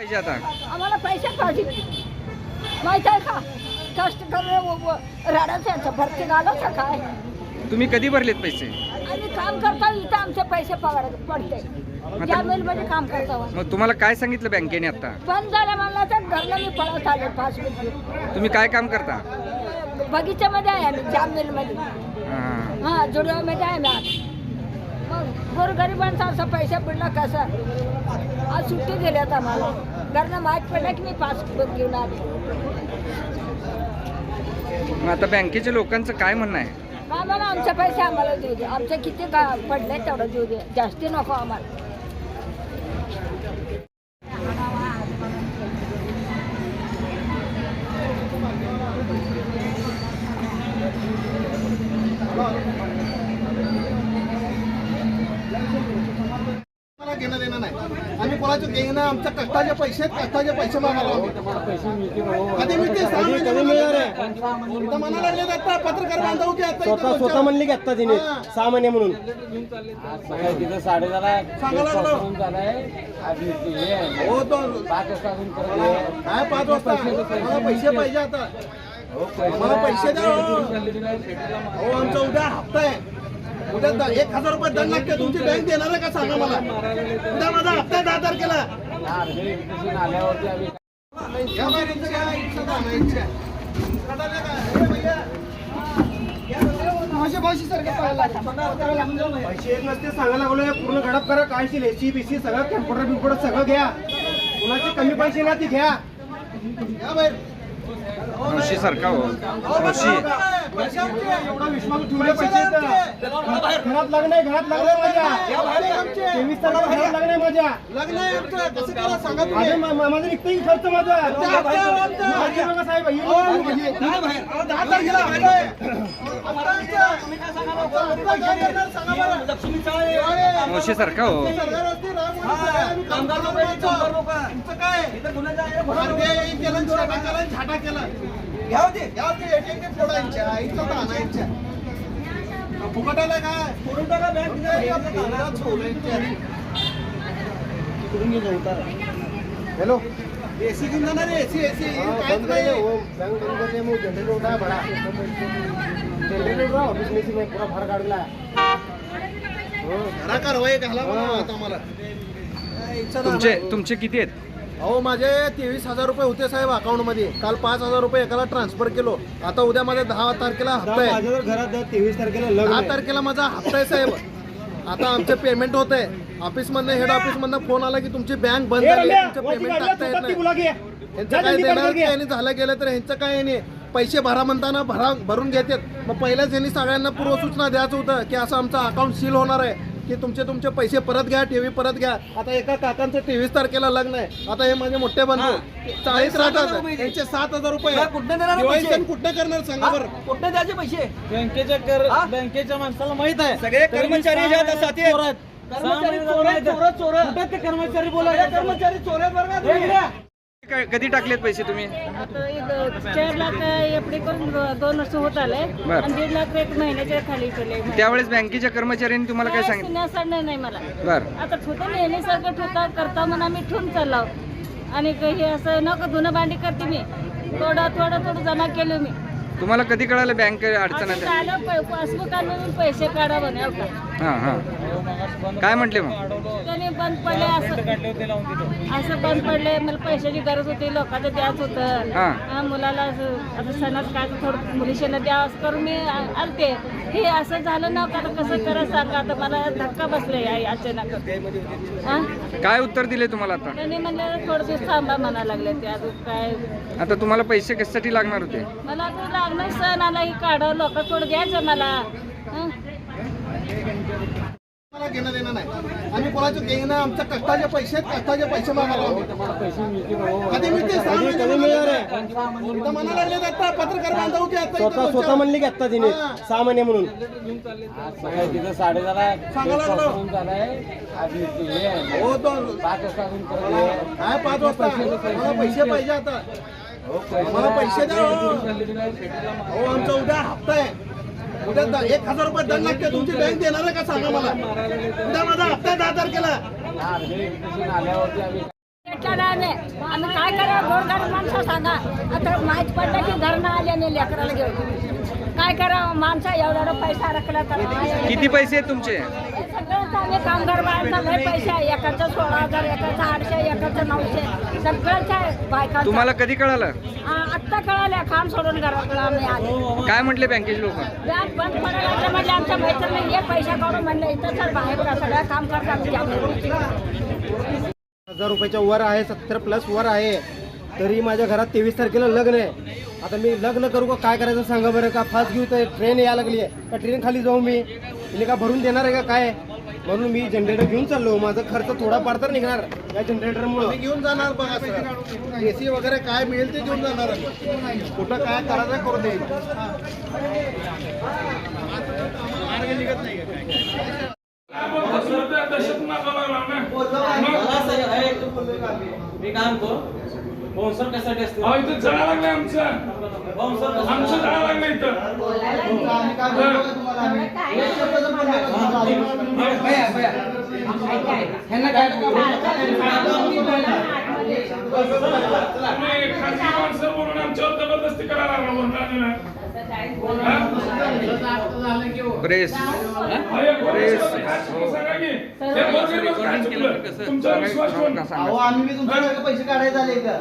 पाहिजे आता? आम्हाला पैसे पाहिजे. माहीत आहे का? कष्ट करून राडाचं भरती घालायचं काय? तुम्ही कधी भरलेत पैसे? आम्ही काम करता इथं आमचे पैसे पगार पडते. ज्या मिलमध्ये काम करतो. मग तुम्हाला काय सांगितलं बँकेने आता? बंद झालं म्हणलं तर घरला मी पळत आले पाच मिनिट तुम्ही काय काम करता? बगीच्यामध्ये आहे आम्ही जाम मिलमध्ये हां. हां जुडव्यामध्ये आहे ना गोरगरिबांचा असं पैसे पडला कसं? आज सुट्टी दिल्यात आम्हाला. घरनं माहीत पडलं की मी पासबुक घेऊन आले. मग आता बँकेच्या लोकांचं काय म्हणणं आहे? आम्हाला आमचे पैसे आम्हाला देऊ दे. आमचे किती का पडले तेवढं देऊ दे. जास्ती नको आम्हाला. मला घेणं देणं नाही आम्ही कोणाचं घेणं आमच्या कष्टाचे पैसे आहेत, कष्टाचे पैसे मागायला आम्ही. कधी मिळते सहा महिने कधी मिळणार आहे? इथं म्हणायला लागले आता पत्रकार बांधव की आता स्वतः म्हणले की आता तिने हा. सहा महिने म्हणून तिथं साडे झाला सांगायला लागलो. झालाय आधी ते हे आहे. हो तो पाच वाजता अजून परत हे. काय पाच वाजता मला पैसे पाहिजे आता मला पैसे द्या हो. हो आमचा उद्या हप्ता आहे उद्या एक हजार रुपये दंड लागते तुमची बँक देणार आहे का सांगा मला? उद्या माझा हप्ता दहा तारखेला. या इच्छा भैया. पैसे येत नसते सांगायला लागलो पूर्ण गडप करा काय शी एसी बीसी सगळं कॅम्प्युटर बिम्प्युटर सगळं घ्या. कुणाचे कमी पैसे ना ती घ्या. सारखा हो. पैसे आमचे. एवढा विश्वास ठेवले. घरात लग्न आहे घरात लग्न आहे माझ्या. तेवीस तारखेला घरात लग्न आहे माझ्या लग्न आहे आमचं. कसं करा सांगा तुम्ही. माझं माझं निघतं की खर्च माझा बघा साहेब ही लोकं म्हणजे. दहा तारखेला आहे. सारखा हो काय? छाटा केला. घ्या फोडायच्या, इथं तर आणायच्या. फुकट आलं काय? बँक इथं सोलायच्या. हॅलो? एसी घेऊन जाणार आहे, एसी एसी. काहीच बंद नाही. बैंक बंद कर दे मुझे जनरेटर उठा बड़ा जनरेटर उठा ऑफिस में से मैं पूरा भर काढला. घरा कारवाई घाला म्हणा आता मला नाही तुमचे. तुमचे किती आहेत? अहो माझे तेवीस हजार रुपये होते साहेब अकाउंटमध्ये काल पाच हजार रुपये एकाला ट्रान्सफर केलो. आता उद्या माझ्या दहा तारखेला हप्ता आहे. माझ्या जर घरात तेवीस तारखेला लग्न दहा आहे. तारखेला माझा हप्ता आहे साहेब. आता आमचे पेमेंट होत आहे ऑफिस मधनं हेड ऑफिस मधनं फोन आला की तुमची बँक बंद ए, झाली तुमचं पेमेंट गाडीला टाकता येत नाही. यांचं काय जल्दी देणार. आणि झालं गेलं तर ह्यांचं काय नाही. पैसे भरा म्हणताना भरा भरून घेतात. मग पहिल्याच यांनी सगळ्यांना पूर्वसूचना द्यायचं होतं की असं आमचं अकाउंट सील होणार आहे. की तुमचे तुमचे पैसे परत घ्या टीव्ही परत घ्या. आता एका काकांचं तेवीस तारखेला लग्न आहे. आता हे माझे मोठे बंधू. चाळीस राहतात. त्यांचे सात हजार रुपये दिवाळी सण कुठं करणार सांगा बरं. बँकेच्या कर बँकेच्या माणसाला माहीत आहे. सगळे कर्मचारी जे आहेत, साथी आहेत. कर्मचारी कर्मचारी बोला कर्मचारी चोर काय- कधी टाकलेत पैसे तुम्ही? आता एक चार लाख एफडी करून दो- दोन वर्ष होत आले. बर. आणि दीड लाख एक महिन्याच्या खाली केले त्यावेळेस बँकेच्या कर्मचाऱ्यांनी तुम्हाला काय सांगितलं? सांगणार नाही मला. बर. आता ठेवतो नेहमी सगळं ठेवता करता म्हणून आम्ही ठेवून चाललो. आणि क- हे असं नको धुणं भांडी करते मी. थोडं थोडं थोडं जमा केलं मी. तुम्हाला कधी कळालं बँक अडचण असं प- पासबुक आणून पैसे काढा म्हणे हो का? हां हां. काय म्हटले मग? बंद पडले असं असं बंद पडले मला पैशाची गरज होती लोकांचं द्यायच होतं. मुलाला असं आता सणात काय थोडं मुलीशीला द्या असं करून मी आलते. हे असं झालं ना का आता कसं करा सांगा? आता मला धक्का बसलाय आई अचानक. हा? काय उत्तर दिले तुम्हाला आता? त्याने म्हणलं थोडं दिवस थांबा म्हणा लागले ते अजून काय आता तुम्हाला पैसे कशासाठी लागणार होते? मला आता लागणार सण आला ही काढ लोक थोडं द्यायचं मला? मला घेणं देणं नाही आम्ही कोणाचं घेणं आमच्या कष्टाचे पैसे आहेत, कष्टाचे पैसे मागायला आम्ही. कधी मिळते सहा महिने आहे? इथं म्हणायला लागले आता पत्रकार बांधव की आता इथं स्वतः स्वतः म्हणले की आता तिने हा. सहा महिने म्हणून तिथं साडे झाला सांगायला लागलो. हे. हो तो हे. काय पाच वाजता मला पैसे पाहिजे आता मला पैसे द्या हो. हो आमचा उद्या हप्ता आहे उद्या एक हजार रुपये दंड लागते तुमची बँक देणार आहे का सांगा मला? उद्या माझा हप्ता दहा तारखेला. आम्ही काय करा गोरगरीब माणसं सांगा. आता माहीत पडलं की घरनं आले आणि लेकराला घेऊन. काय करावं? माणसा एवढा एवढा पैसा रखला तर किती पैसे तुमचे? सगळंच आम्ही कामगार बायांचा लय पैसा आहे. एकाचं सोळा हजार एकाचं आठशे एकाचं नऊशे. सगळंच आहे बायका तुम्हाला कधी कळालं? आत्ता कळाल्या काम सोडून घराकडं आम्ही आले. काय म्हटले बँकेचे लोक? बँक बंद पडायला लागलं म्हणजे आमच्या मैत्रिणी ये पैसा काढून म्हणलं इथं चल बाहेर सगळं काम करतात आमच्या हजार रुपयाच्या वर आहे सत्तर प्लस वर आहे. तरी माझ्या घरात तेवीस तारखेला लग्न आहे. आता मी लग्न करू का काय करायचं सांगा बरं का? फास्ट घेऊ तर ट्रेन यायला लागली आहे का ट्रेन खाली जाऊ मी? तिने का भरून देणार आहे का काय? म्हणून मी जनरेटर घेऊन चाललो. माझा खर्च थोडाफार तर निघणार. या जनरेटरमुळं घेऊन जाणार बघा सर. एसी वगैरे काय मिळेल ते घेऊन जाणार. कुठं काय करायचं करू दे. मी काय म्हणतो? स्पॉन्सर कशासाठी असते अहो इथं जळा लागलं आमचं आमचं जळा लागलं इथं तुम्ही खाजगी माणसं बोलून आमच्यावर जबरदस्ती करायला लागला बोलता प्रेस तुमचा विश्वास ठेवून सांगा पैसे काढायचे झाले का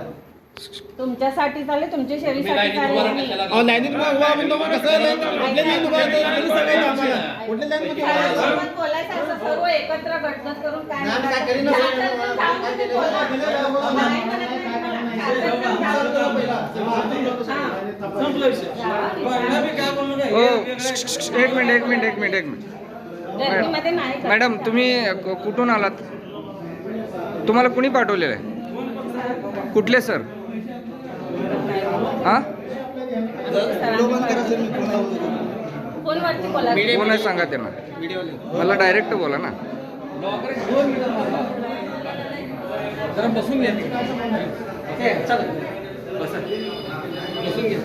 तुमच्यासाठी चालले तुमच्या शरीरासाठी चालले अहो, लाईनीत उभा- उभा आपण दोघं कसं लाईन- कुठल्या लाईनीत उभा आहे ते तुम्ही सांगायचं आम्हाला. कुठल्या लाईनीमध्ये उभा आहे? सोबत बोलायचं असं सर्व एकत्र घटना करून काय नाही, आम्ही काय करीन चार जण जाऊन तुम्ही बोला. नाही म्हणत नाही म्हणा. चार जण जाऊन हो. एक मिनिट एक मिनिट एक मिनिट एक मिनिट. गर्दीमध्ये नाही करत. मॅडम तुम्ही कु- कुठून आलात? तुम्हाला कुणी पाठवलेलं आहे? कुठले सर? हां? कोण आहे सांगा त्यांना मला डायरेक्ट बोला ना. जरा बसून घ्या. चला. बसा. बसून घ्या.